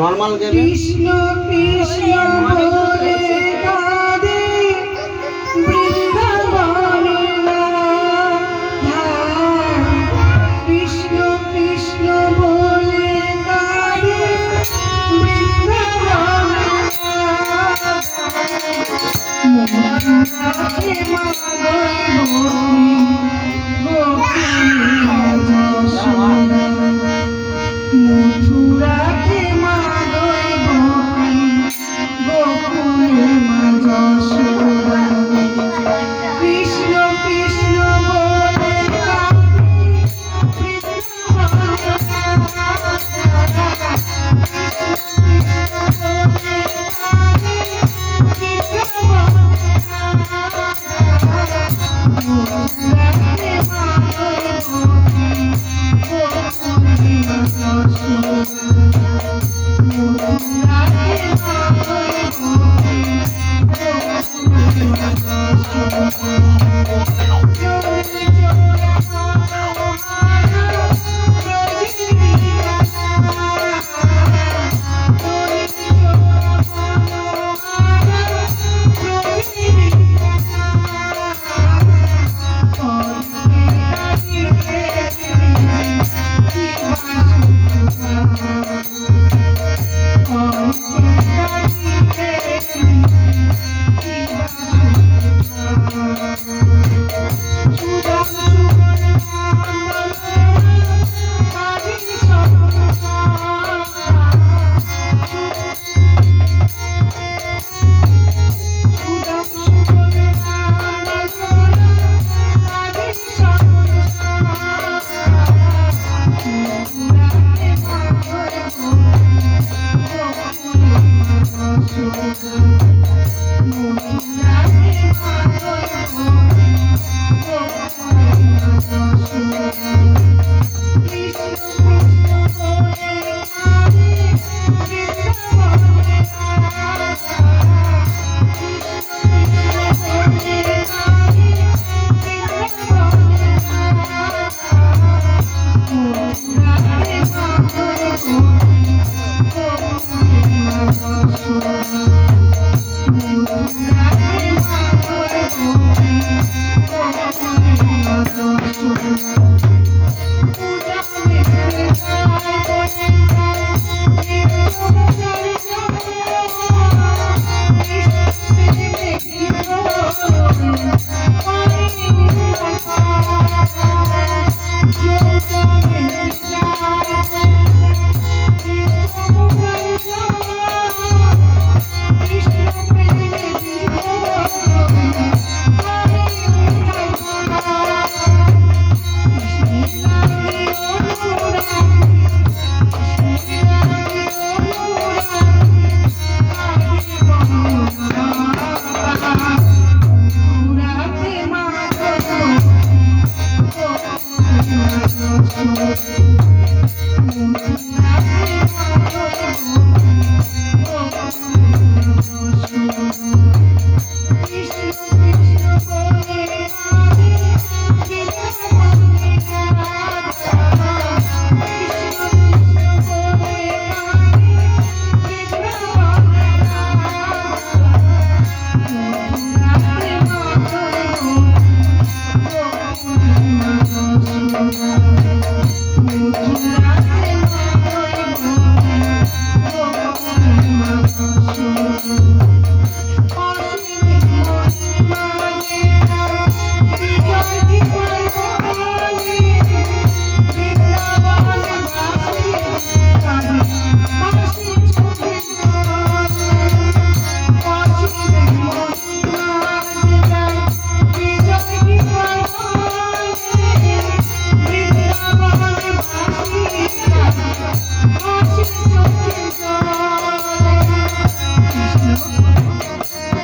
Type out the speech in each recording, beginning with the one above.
Normal গেবে? Krishna Krishna বলে কাঁদে বৃন্দাবনের কৃষ্ণ কৃষ্ণ বলে কাঁদে বৃন্দাবনের রাধা। মথুরাতে মাগই Gopi Thank you.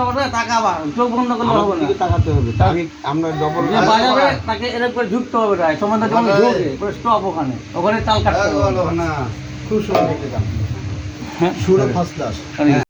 করবা শেষ করবে চোখ বন্ধ করলে হবে না। তাকাতে হবে তাকে আমরা ডবল যে তাকে এরকম করে ঢুকতে হবে রায় সমানটা যখন ঝুঁকে পুরো স্টপ ওখানে। ওখানে তাল কাটতে হবে। না খুব সুন্দর দেখতে গান হ্যাঁ। সুরে ফার্স্ট ক্লাস হ্যাঁ।